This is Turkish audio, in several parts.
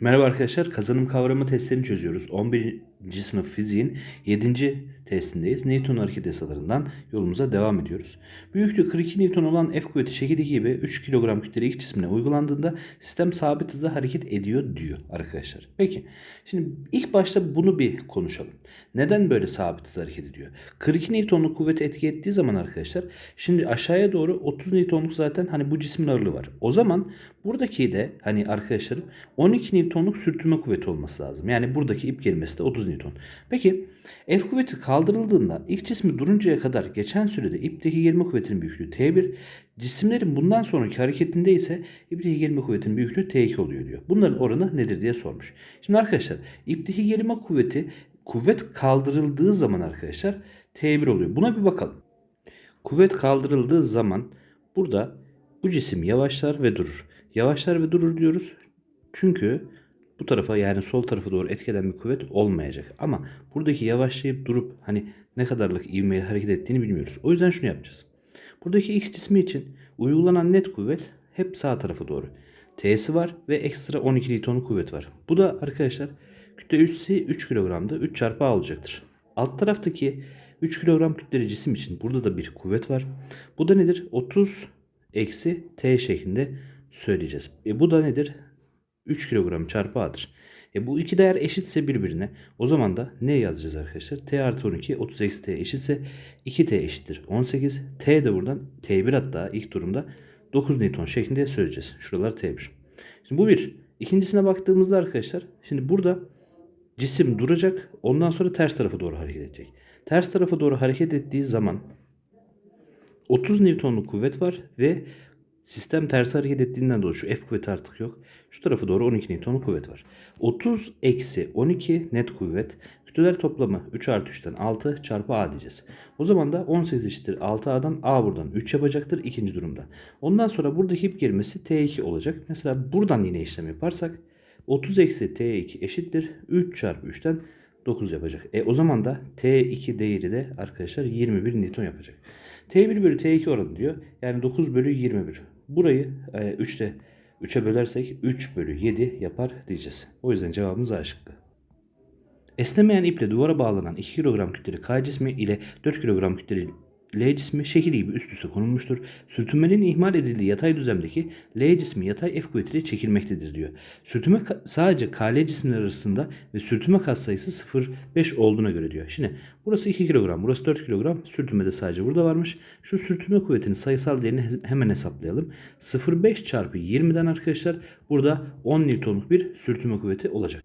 Merhaba arkadaşlar, kazanım kavramı testlerini çözüyoruz. 11. sınıf fiziğin 7. testindeyiz. Newton hareket yasalarından yolumuza devam ediyoruz. Büyüklüğü 42 Newton olan F kuvveti şekildeki gibi 3 kilogram kütleli X cismine uygulandığında sistem sabit hızda hareket ediyor diyor arkadaşlar. Peki, şimdi ilk başta bunu bir konuşalım. Neden böyle sabit hızda hareket ediyor? 42 Newton'luk kuvveti etki ettiği zaman arkadaşlar, şimdi aşağıya doğru 30 Newton'luk zaten hani bu cismin ağırlığı var. O zaman buradaki de hani arkadaşlarım 12 Newton'luk sürtünme kuvveti olması lazım. Yani buradaki ip kelimesi de 30 Newton. Peki F kuvveti kaldırıldığında ilk cismi duruncaya kadar geçen sürede ipteki gerilme kuvvetinin büyüklüğü T1, cisimlerin bundan sonraki hareketinde ise ipteki gerilme kuvvetinin büyüklüğü T2 oluyor diyor. Bunların oranı nedir diye sormuş. Şimdi arkadaşlar ipteki gerilme kuvveti kuvvet kaldırıldığı zaman arkadaşlar T1 oluyor. Buna bir bakalım. Kuvvet kaldırıldığı zaman burada bu cisim yavaşlar ve durur. Yavaşlar ve durur diyoruz. Çünkü bu tarafa yani sol tarafa doğru etkeden bir kuvvet olmayacak. Ama buradaki yavaşlayıp durup hani ne kadarlık ivmeyle hareket ettiğini bilmiyoruz. O yüzden şunu yapacağız. Buradaki X cismi için uygulanan net kuvvet hep sağ tarafa doğru. T'si var ve ekstra 12 Newton'luk kuvvet var. Bu da arkadaşlar kütle üssü 3 kilogramda 3 çarpı A olacaktır. Alt taraftaki 3 kilogram kütleli cisim için burada da bir kuvvet var. Bu da nedir? 30 eksi T şeklinde söyleyeceğiz. E bu da nedir? 3 kilogram çarpı A'dır. E bu iki değer eşitse birbirine o zaman da ne yazacağız arkadaşlar? T artı 12 30 eksi T eşitse 2T eşittir 18. T de buradan T1 hatta ilk durumda 9 Newton şeklinde söyleyeceğiz. Şuralar T1. Şimdi bu bir. İkincisine baktığımızda arkadaşlar şimdi burada cisim duracak ondan sonra ters tarafa doğru hareket edecek. Ters tarafa doğru hareket ettiği zaman 30 Newton'luk kuvvet var ve sistem ters hareket ettiğinden dolayı şu F kuvveti artık yok. Şu tarafa doğru 12 Newton'luk kuvvet var. 30 eksi 12 net kuvvet. Kütleler toplamı 3 artı 3'ten 6 çarpı A diyeceğiz. O zaman da 18 eşittir 6A'dan A buradan 3 yapacaktır ikinci durumda. Ondan sonra buradaki ip gelmesi T2 olacak. Mesela buradan yine işlem yaparsak 30 eksi T2 eşittir 3 çarpı 3'ten 9 yapacak. E o zaman da T2 değeri de arkadaşlar 21 Newton yapacak. T1 bölü T2 oranı diyor. Yani 9 bölü 21. Burayı e, 3 ile 3'e bölersek 3 bölü 7 yapar diyeceğiz. O yüzden cevabımız A şıkkı. Esnemeyen iple duvara bağlanan 2 kilogram kütleli K cismi ile 4 kilogram kütleli L cismi şekil gibi üst üste konulmuştur. Sürtünmenin ihmal edildiği yatay düzlemdeki L cismi yatay F kuvvetiyle çekilmektedir diyor. Sürtünme sadece KL cisimler arasında ve sürtünme katsayısı 0,5 olduğuna göre diyor. Şimdi burası 2 kilogram, burası 4 kilogram. Sürtünme de sadece burada varmış. Şu sürtünme kuvvetinin sayısal değerini he- hemen hesaplayalım. 0,5 çarpı 20'den arkadaşlar burada 10 Newton'luk bir sürtünme kuvveti olacak.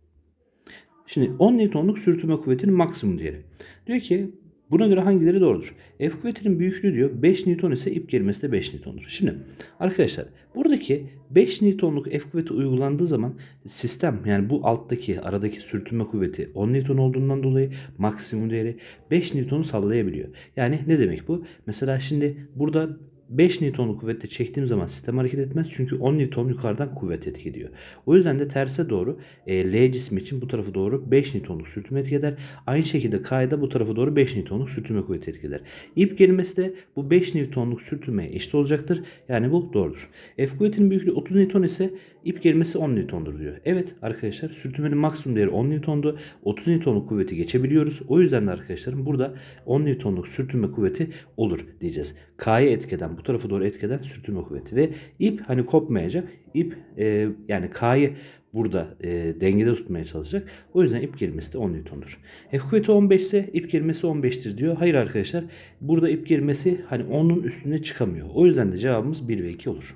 Şimdi 10 Newton'luk sürtünme kuvvetinin maksimum değeri. Diyor ki buna göre hangileri doğrudur? F kuvvetinin büyüklüğü diyor 5 Newton ise ip kelimesi de 5 Newton'dur. Şimdi arkadaşlar buradaki 5 Newton'luk F kuvveti uygulandığı zaman sistem yani bu alttaki aradaki sürtünme kuvveti 10 Newton olduğundan dolayı maksimum değeri 5 Newton'u sallayabiliyor. Yani ne demek bu? Mesela şimdi burada 5 Newton'luk kuvvetle çektiğim zaman sistem hareket etmez. Çünkü 10 Newton yukarıdan kuvvet etki ediyor. O yüzden de terse doğru e, L cismi için bu tarafa doğru 5 Newton'luk sürtünme etki. Aynı şekilde K'da bu tarafa doğru 5 Newton'luk sürtünme kuvveti etki. İp kelimesi de bu 5 Newton'luk sürtünmeye eşit olacaktır. Yani bu doğrudur. F kuvvetinin büyüklüğü 30 Newton ise ip kelimesi 10 Newton'dur diyor. Evet arkadaşlar sürtünmenin maksimum değeri 10 Newton'du. 30 Newton'luk kuvveti geçebiliyoruz. O yüzden de arkadaşlarım burada 10 Newton'luk sürtünme kuvveti olur diyeceğiz. K'ya etkeden bu tarafa doğru etkeden sürtünme kuvveti ve ip hani kopmayacak. İp e, yani K'yı burada e, dengede tutmaya çalışacak. O yüzden ip kelimesi de 10 Newton'dur. F kuvveti 15 ise ip kelimesi 15'tir diyor. Hayır arkadaşlar burada ip kelimesi hani 10'un üstüne çıkamıyor. O yüzden de cevabımız 1 ve 2 olur.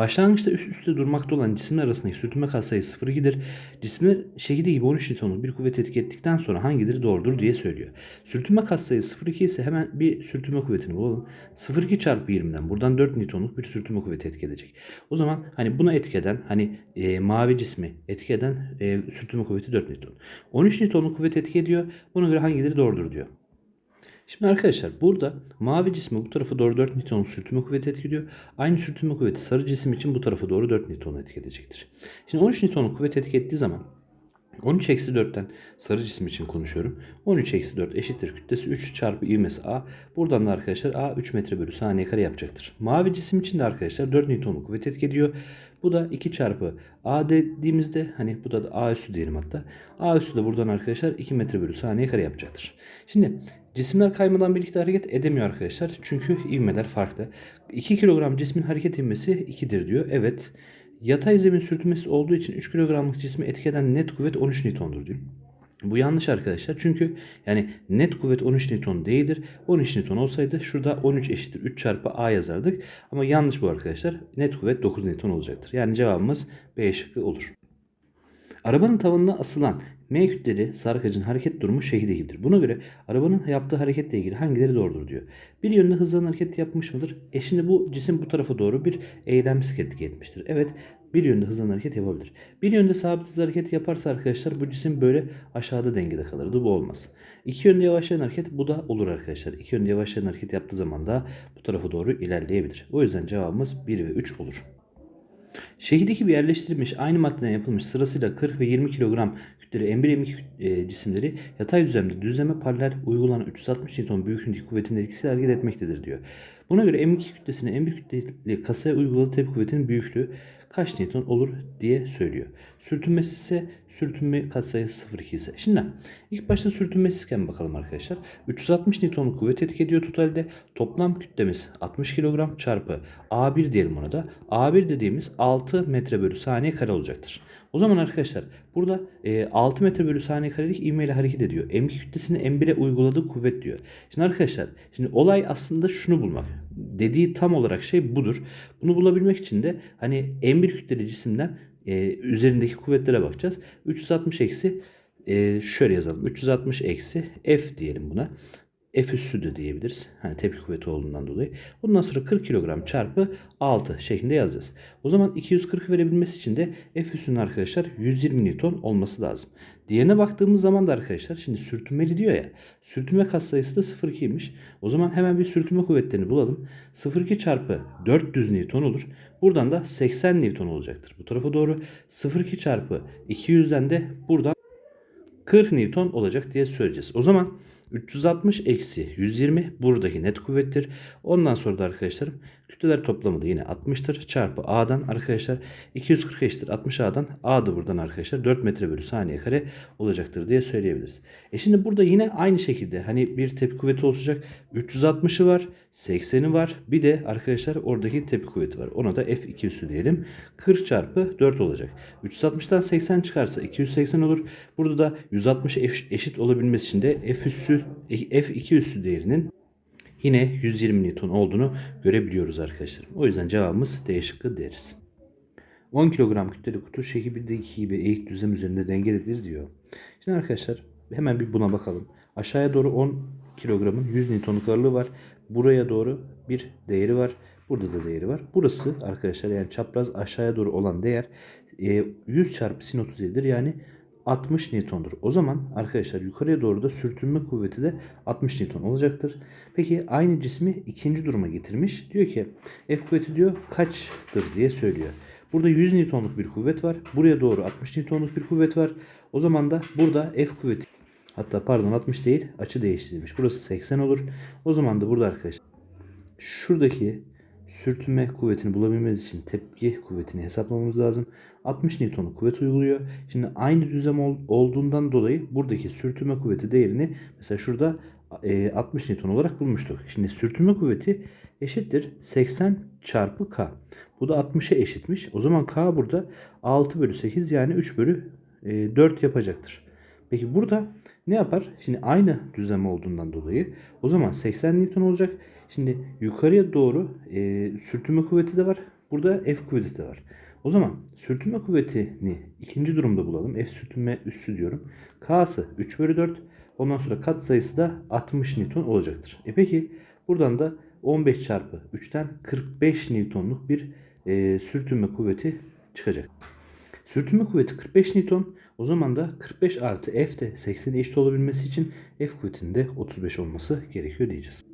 Başlangıçta üst üste durmakta olan cisimler arasındaki sürtünme katsayısı 0,2'dir. Cisimler şekilde gibi 13 Newton'luk bir kuvvet etki ettikten sonra hangileri doğrudur diye söylüyor. Sürtünme katsayısı 0,2 ise hemen bir sürtünme kuvvetini bulalım. 0,2 çarpı 20'den buradan 4 Newton'luk bir sürtünme kuvveti etki edecek. O zaman hani buna etki eden hani e, mavi cismi etki eden e, sürtünme kuvveti 4 Newton. 13 Newton'luk kuvvet etki ediyor. Buna göre hangileri doğrudur diyor. Şimdi arkadaşlar burada mavi cismi bu tarafa doğru 4 Newton sürtünme kuvveti etkiliyor. Aynı sürtünme kuvveti sarı cisim için bu tarafa doğru 4 Newton etki edecektir. Şimdi 13 Newton kuvvet etki ettiği zaman 13 eksi 4'ten sarı cisim için konuşuyorum. 13 eksi 4 eşittir kütlesi 3 çarpı ivmesi A. Buradan da arkadaşlar A 3 metre bölü saniye kare yapacaktır. Mavi cisim için de arkadaşlar 4 Newton kuvvet etki ediyor. Bu da 2 çarpı A dediğimizde hani bu da, da A üssü diyelim hatta. A üssü de buradan arkadaşlar 2 metre bölü saniye kare yapacaktır. Şimdi cisimler kaymadan birlikte hareket edemiyor arkadaşlar. Çünkü ivmeler farklı. 2 kilogram cismin hareket ivmesi 2'dir diyor. Evet. Yatay zemin sürtünmesi olduğu için 3 kilogramlık cismi etkeden net kuvvet 13 Newton'dur diyor. Bu yanlış arkadaşlar. Çünkü yani net kuvvet 13 Newton değildir. 13 Newton olsaydı şurada 13 eşittir 3 çarpı A yazardık. Ama yanlış bu arkadaşlar. Net kuvvet 9 Newton olacaktır. Yani cevabımız B şıkkı olur. Arabanın tavanına asılan M kütleli sarkacın hareket durumu şehidehidir. Buna göre arabanın yaptığı hareketle ilgili hangileri doğrudur diyor. Bir yönde hızlanan hareket yapmış mıdır? E şimdi bu cisim bu tarafa doğru bir eylem etki etmiştir. Evet bir yönde hızlanan hareket yapabilir. Bir yönde sabit hızlı hareket yaparsa arkadaşlar bu cisim böyle aşağıda dengede kalırdı. Bu olmaz. İki yönde yavaşlayan hareket bu da olur arkadaşlar. İki yönde yavaşlayan hareket yaptığı zaman da bu tarafa doğru ilerleyebilir. O yüzden cevabımız 1 ve 3 olur. Şehit ekibi yerleştirilmiş aynı maddeden yapılmış sırasıyla 40 ve 20 kilogram kütleli M1 M2 e, cisimleri yatay düzlemde düzleme paralel uygulanan 360 Newton büyüklüğündeki kuvvetin etkisiyle hareket etmektedir diyor. Buna göre M2 kütlesine M1 kütleli kasaya uyguladığı tepki kuvvetinin büyüklüğü kaç Newton olur diye söylüyor. Sürtünmesi ise sürtünme katsayısı 0,2 ise. Şimdi ilk başta sürtünmesizken bakalım arkadaşlar. 360 Newton'luk kuvvet etki ediyor totalde. Toplam kütlemiz 60 kilogram çarpı A1 diyelim ona da. A1 dediğimiz 6 metre bölü saniye kare olacaktır. O zaman arkadaşlar burada e, 6 metre bölü saniye karelik ivmeyle hareket ediyor. M2 kütlesini M1'e uyguladığı kuvvet diyor. Şimdi arkadaşlar şimdi olay aslında şunu bulmak. Dediği tam olarak şey budur. Bunu bulabilmek için de hani M1 kütleli cisimden e, üzerindeki kuvvetlere bakacağız. 360 eksi e, şöyle yazalım. 360 eksi F diyelim buna. F üssü de diyebiliriz. Hani tepki kuvveti olduğundan dolayı. Ondan sonra 40 kilogram çarpı 6 şeklinde yazacağız. O zaman 240 verebilmesi için de F üssünün arkadaşlar 120 Newton olması lazım. Diğerine baktığımız zaman da arkadaşlar şimdi sürtünmeli diyor ya. Sürtünme katsayısı da 0,2'ymiş. O zaman hemen bir sürtünme kuvvetlerini bulalım. 0,2 çarpı 400 Newton olur. Buradan da 80 Newton olacaktır. Bu tarafa doğru 0,2 çarpı 200'den de buradan 40 Newton olacak diye söyleyeceğiz. O zaman 360 eksi 120 buradaki net kuvvettir. Ondan sonra da arkadaşlarım kütleler toplamı da yine 60'tır. Çarpı A'dan arkadaşlar 240 eşittir 60 A'dan. A da buradan arkadaşlar 4 metre bölü saniye kare olacaktır diye söyleyebiliriz. E şimdi burada yine aynı şekilde hani bir tepki kuvveti olacak. 360'ı var. 80'i var. Bir de arkadaşlar oradaki tepki kuvveti var. Ona da F2 üssü diyelim. 40 çarpı 4 olacak. 360'dan 80 çıkarsa 280 olur. Burada da 160 eşit olabilmesi için de F üssü F2 üssü değerinin yine 120 Newton olduğunu görebiliyoruz arkadaşlar. O yüzden cevabımız D şıkkı deriz. 10 kilogram kütleli kutu şekildeki gibi eğik düzlem üzerinde dengededir diyor. Şimdi arkadaşlar hemen bir buna bakalım. Aşağıya doğru 10 kilogramın 100 Newton'luk ağırlığı var. Buraya doğru bir değeri var. Burada da değeri var. Burası arkadaşlar yani çapraz aşağıya doğru olan değer 100 çarpı sin 37'dir. Yani 60 Newton'dur. O zaman arkadaşlar yukarıya doğru da sürtünme kuvveti de 60 Newton olacaktır. Peki aynı cismi ikinci duruma getirmiş. Diyor ki F kuvveti diyor kaçtır diye söylüyor. Burada 100 Newton'luk bir kuvvet var. Buraya doğru 60 Newton'luk bir kuvvet var. O zaman da burada F kuvveti hatta pardon 60 değil açı değiştirilmiş. Burası 80 olur. O zaman da burada arkadaşlar şuradaki sürtünme kuvvetini bulabilmemiz için tepki kuvvetini hesaplamamız lazım. 60 Newton'luk kuvvet uyguluyor. Şimdi aynı düzlem ol, olduğundan dolayı buradaki sürtünme kuvveti değerini mesela şurada e, 60 Newton olarak bulmuştuk. Şimdi sürtünme kuvveti eşittir 80 çarpı K. Bu da 60'a eşitmiş. O zaman K burada 6 bölü 8 yani 3 bölü e, 4 yapacaktır. Peki burada ne yapar? Şimdi aynı düzlem olduğundan dolayı o zaman 80 Newton olacak. Şimdi yukarıya doğru e, sürtünme kuvveti de var. Burada F kuvveti de var. O zaman sürtünme kuvvetini ikinci durumda bulalım. F sürtünme üssü diyorum. K'sı 3 bölü 4. Ondan sonra kat sayısı da 60 Newton olacaktır. E peki buradan da 15 çarpı 3'ten 45 Newton'luk bir e, sürtünme kuvveti çıkacak. Sürtünme kuvveti 45 Newton. O zaman da 45 artı F de 80'e eşit olabilmesi için F kuvvetinin de 35 olması gerekiyor diyeceğiz.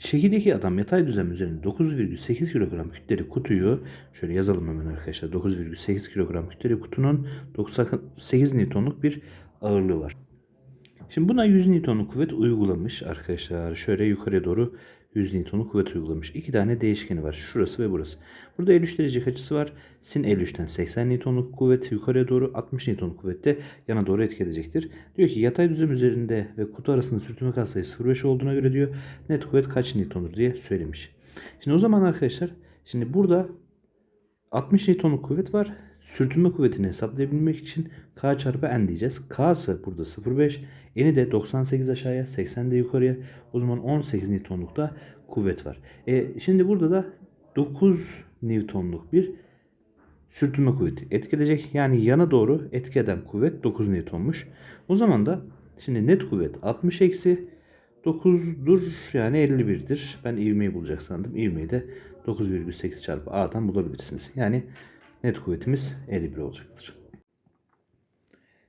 Şekildeki adam yatay düzlem üzerinde 9,8 kilogram kütleli kutuyu şöyle yazalım hemen arkadaşlar. 9,8 kilogram kütleli kutunun 98 Newton'luk bir ağırlığı var. Şimdi buna 100 Newton'luk kuvvet uygulamış arkadaşlar. Şöyle yukarıya doğru 100 Newton'luk kuvvet uygulamış. İki tane değişkeni var. Şurası ve burası. Burada 53 derecelik açısı var. Sin 53'ten 80 Newton'luk kuvvet yukarıya doğru 60 Newton'luk kuvvette yana doğru etki edecektir. Diyor ki yatay düzlem üzerinde ve kutu arasında sürtünme katsayısı 0,5 olduğuna göre diyor net kuvvet kaç Newton'dur diye söylemiş. Şimdi o zaman arkadaşlar şimdi burada 60 Newton'luk kuvvet var. Sürtünme kuvvetini hesaplayabilmek için K çarpı N diyeceğiz. K'sı burada 0,5. N'i de 98 aşağıya 80 de yukarıya. O zaman 18 Newton'luk da kuvvet var. E, şimdi burada da 9 Newton'luk bir sürtünme kuvveti etki edecek. Yani yana doğru etki eden kuvvet 9 Newton'muş. O zaman da şimdi net kuvvet 60 eksi 9'dur yani 51'dir. Ben ivmeyi bulacak sandım. İvmeyi de 9,8 çarpı A'dan bulabilirsiniz. Yani net kuvvetimiz 51 olacaktır.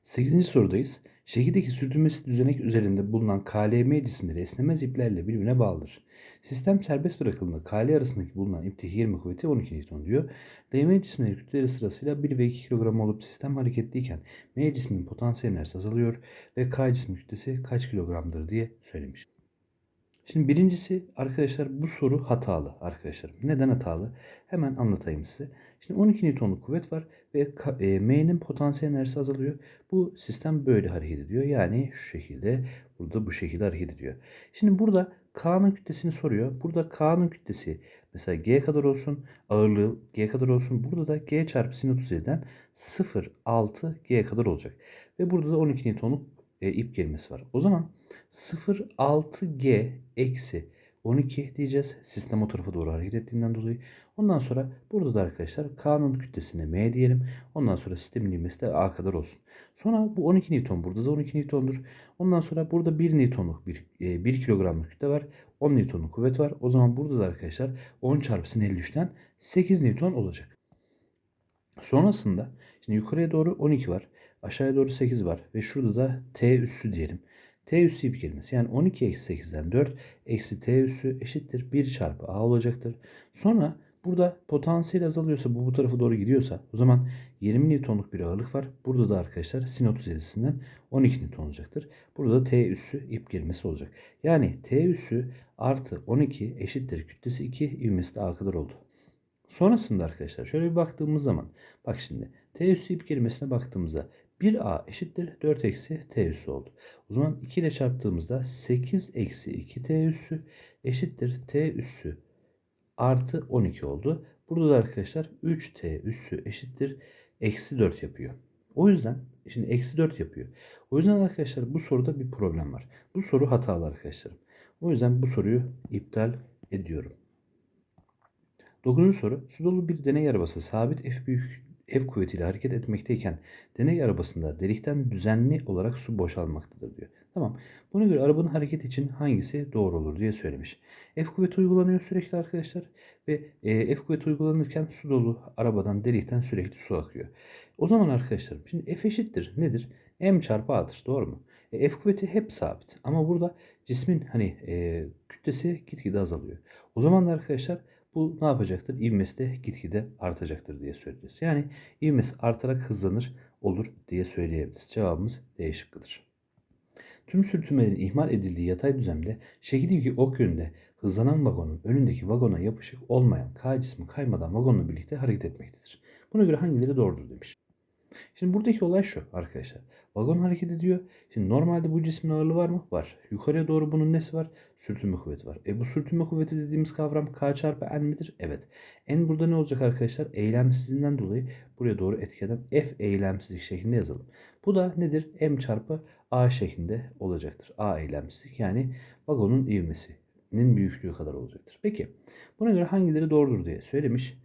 8. sorudayız. Şekildeki sürtünmesi düzenek üzerinde bulunan KLM cisimleri esnemez iplerle birbirine bağlıdır. Sistem serbest bırakıldığında KL arasındaki bulunan ipteki 20 kuvveti 12 Newton diyor. DM cisimleri kütleleri sırasıyla 1 ve 2 kilogram olup sistem hareketliyken M cisminin potansiyel enerjisi azalıyor ve K cismi kütlesi kaç kilogramdır diye söylemiş. Şimdi birincisi arkadaşlar bu soru hatalı arkadaşlar. Neden hatalı? Hemen anlatayım size. Şimdi 12 Newton'luk kuvvet var ve e, M'nin potansiyel enerjisi azalıyor. Bu sistem böyle hareket ediyor. Yani şu şekilde burada bu şekilde hareket ediyor. Şimdi burada K'nın kütlesini soruyor. Burada K'nın kütlesi mesela G kadar olsun, ağırlığı G kadar olsun. Burada da G çarpı sin 37'den 0,6 G kadar olacak. Ve burada da 12 Newton'luk e, ip gelmesi var. O zaman 0,6G eksi 12 diyeceğiz. Sistem o tarafa doğru hareket ettiğinden dolayı. Ondan sonra burada da arkadaşlar K'nın kütlesine M diyelim. Ondan sonra sistemin ivmesi de A kadar olsun. Sonra bu 12 Newton burada da 12 Newton'dur. Ondan sonra burada 1 Newton'luk bir, 1 kilogramlık kütle var. 10 Newton'luk kuvvet var. O zaman burada da arkadaşlar 10 çarpı sin 53'ten 8 Newton olacak. Sonrasında şimdi yukarıya doğru 12 var. Aşağıya doğru 8 var. Ve şurada da T üssü diyelim. T üssü ip kelimesi. Yani 12 eksi 8'den 4 eksi T üssü eşittir 1 çarpı A olacaktır. Sonra burada potansiyel azalıyorsa bu bu tarafa doğru gidiyorsa o zaman 20 Newton'luk bir ağırlık var. Burada da arkadaşlar sin 37'sinden 12 Newton olacaktır. Burada da T üssü ip kelimesi olacak. Yani T üssü artı 12 eşittir kütlesi 2 ivmesi de A kadar oldu. Sonrasında arkadaşlar şöyle bir baktığımız zaman bak şimdi T üssü ip kelimesine baktığımızda 1a eşittir 4 eksi t üssü oldu. O zaman 2 ile çarptığımızda 8 eksi 2 t üssü eşittir t üssü artı 12 oldu. Burada da arkadaşlar 3t üssü eşittir eksi 4 yapıyor. O yüzden şimdi eksi 4 yapıyor. O yüzden arkadaşlar bu soruda bir problem var. Bu soru hatalı arkadaşlarım. O yüzden bu soruyu iptal ediyorum. Dokuzuncu soru. Su dolu bir deney arabası sabit F büyük F kuvvetiyle hareket etmekteyken deney arabasında delikten düzenli olarak su boşalmaktadır diyor. Tamam. Buna göre arabanın hareket için hangisi doğru olur diye söylemiş. F kuvveti uygulanıyor sürekli arkadaşlar ve e, F kuvveti uygulanırken su dolu arabadan delikten sürekli su akıyor. O zaman arkadaşlar şimdi F eşittir nedir? M çarpı A'dır doğru mu? E, F kuvveti hep sabit ama burada cismin hani e, kütlesi gitgide azalıyor. O zaman da arkadaşlar bu ne yapacaktır? İvmesi de gitgide artacaktır diye söyleyeceğiz. Yani ivmesi artarak hızlanır olur diye söyleyebiliriz. Cevabımız D şıkkıdır. Tüm sürtünmelerin ihmal edildiği yatay düzlemde şekildeki ok yönünde hızlanan vagonun önündeki vagona yapışık olmayan K cismi kaymadan vagonla birlikte hareket etmektedir. Buna göre hangileri doğrudur demiş. Şimdi buradaki olay şu arkadaşlar. Vagon hareket ediyor. Şimdi normalde bu cismin ağırlığı var mı? Var. Yukarıya doğru bunun nesi var? Sürtünme kuvveti var. E bu sürtünme kuvveti dediğimiz kavram K çarpı N midir? Evet. N burada ne olacak arkadaşlar? Eylemsizliğinden dolayı buraya doğru etkileden F eylemsizlik şeklinde yazalım. Bu da nedir? M çarpı A şeklinde olacaktır. A eylemsizlik yani vagonun ivmesinin büyüklüğü kadar olacaktır. Peki buna göre hangileri doğrudur diye söylemiş.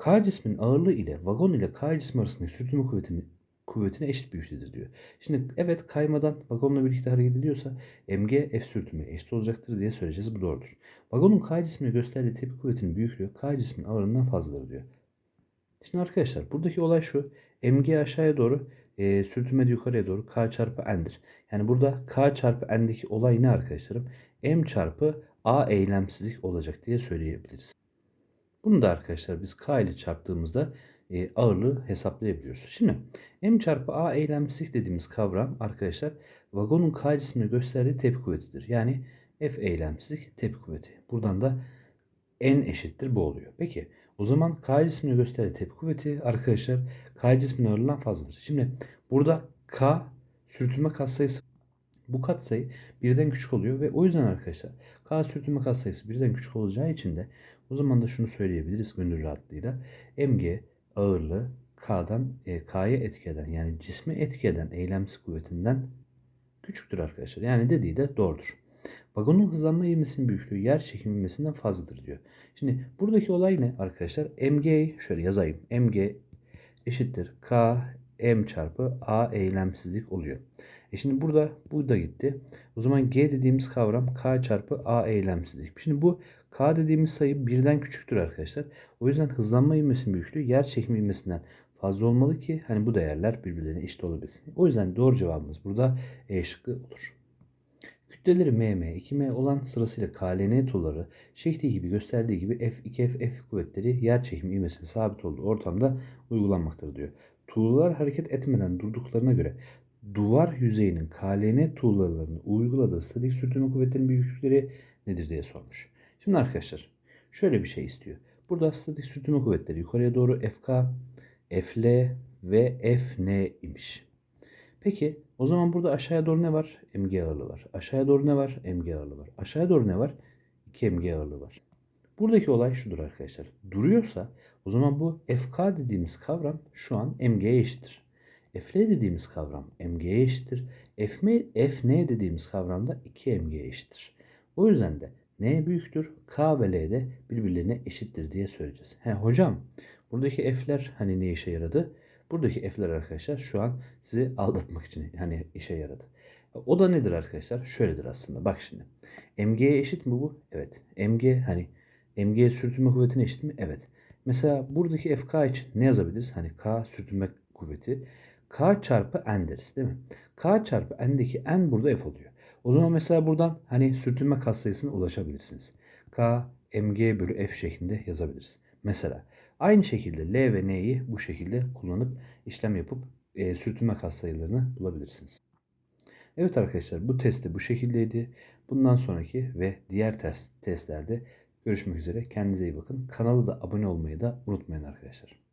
K cismin ağırlığı ile vagon ile K cismi arasındaki sürtünme kuvvetini kuvvetine eşit büyüklüğüdür diyor. Şimdi evet kaymadan vagonla birlikte hareket ediyorsa mg f sürtünmeye eşit olacaktır diye söyleyeceğiz. Bu doğrudur. Vagonun K cismine gösterdiği tepki kuvvetinin büyüklüğü K cismin ağırlığından fazladır diyor. Şimdi arkadaşlar buradaki olay şu. mg aşağıya doğru e, sürtünme de yukarıya doğru k çarpı n'dir. Yani burada k çarpı n'deki olay ne arkadaşlarım? m çarpı a eylemsizlik olacak diye söyleyebiliriz. Bunu da arkadaşlar biz k ile çarptığımızda e, ağırlığı hesaplayabiliyoruz. Şimdi m çarpı a eylemsizlik dediğimiz kavram arkadaşlar vagonun k cismine gösterdiği tepki kuvvetidir. Yani F eylemsizlik tepki kuvveti. Buradan da N eşittir bu oluyor. Peki o zaman K cismine gösteren tepki kuvveti arkadaşlar K cismine ağırlığından fazladır. Şimdi burada K sürtünme katsayısı bu katsayı birden küçük oluyor ve o yüzden arkadaşlar K sürtünme katsayısı birden küçük olacağı için de o zaman da şunu söyleyebiliriz gönül rahatlığıyla. MG ağırlığı K'dan e, K'ya etki yani cisme etki eden eylemsiz kuvvetinden küçüktür arkadaşlar. Yani dediği de doğrudur. Vagonun hızlanma ivmesinin büyüklüğü yer çekim ivmesinden fazladır diyor. Şimdi buradaki olay ne arkadaşlar? MG şöyle yazayım. MG eşittir K M çarpı A eylemsizlik oluyor. E şimdi burada bu da gitti. O zaman G dediğimiz kavram K çarpı A eylemsizlik. Şimdi bu K dediğimiz sayı birden küçüktür arkadaşlar. O yüzden hızlanma ivmesinin büyüklüğü yer çekim ivmesinden fazla olmalı ki hani bu değerler birbirlerine eşit olabilsin. O yüzden doğru cevabımız burada E şıkkı olur. Kütleleri MM, 2M olan sırasıyla KLN tuğları şekli gibi gösterdiği gibi F2, F, F kuvvetleri yer çekimi ivmesinin sabit olduğu ortamda uygulanmaktadır diyor. Tuğlalar hareket etmeden durduklarına göre duvar yüzeyinin KLN tuğlalarını uyguladığı statik sürtünme kuvvetlerinin büyüklükleri nedir diye sormuş. Şimdi arkadaşlar şöyle bir şey istiyor. Burada statik sürtünme kuvvetleri yukarıya doğru FK, FL ve FN imiş. Peki o zaman burada aşağıya doğru ne var? MG ağırlığı var. Aşağıya doğru ne var? MG ağırlığı var. Aşağıya doğru ne var? 2 MG ağırlığı var. Buradaki olay şudur arkadaşlar. Duruyorsa o zaman bu FK dediğimiz kavram şu an MG'ye eşittir. FL dediğimiz kavram MG'ye eşittir. FM, FN dediğimiz kavram da 2 MG'ye eşittir. O yüzden de N büyüktür, K ve L de birbirlerine eşittir diye söyleyeceğiz. He hocam buradaki F'ler hani ne işe yaradı? Buradaki F'ler arkadaşlar şu an sizi aldatmak için hani işe yaradı. O da nedir arkadaşlar? Şöyledir aslında. Bak şimdi. MG'ye eşit mi bu? Evet. MG hani MG sürtünme kuvvetine eşit mi? Evet. Mesela buradaki FK için ne yazabiliriz? Hani K sürtünme kuvveti. K çarpı N deriz değil mi? K çarpı N'deki N burada F oluyor. O zaman mesela buradan hani sürtünme katsayısına ulaşabilirsiniz. K mg bölü F şeklinde yazabiliriz. Mesela aynı şekilde L ve N'yi bu şekilde kullanıp işlem yapıp e, sürtünme katsayılarını bulabilirsiniz. Evet arkadaşlar bu testi bu şekildeydi. Bundan sonraki ve diğer test, testlerde görüşmek üzere. Kendinize iyi bakın. Kanala da abone olmayı da unutmayın arkadaşlar.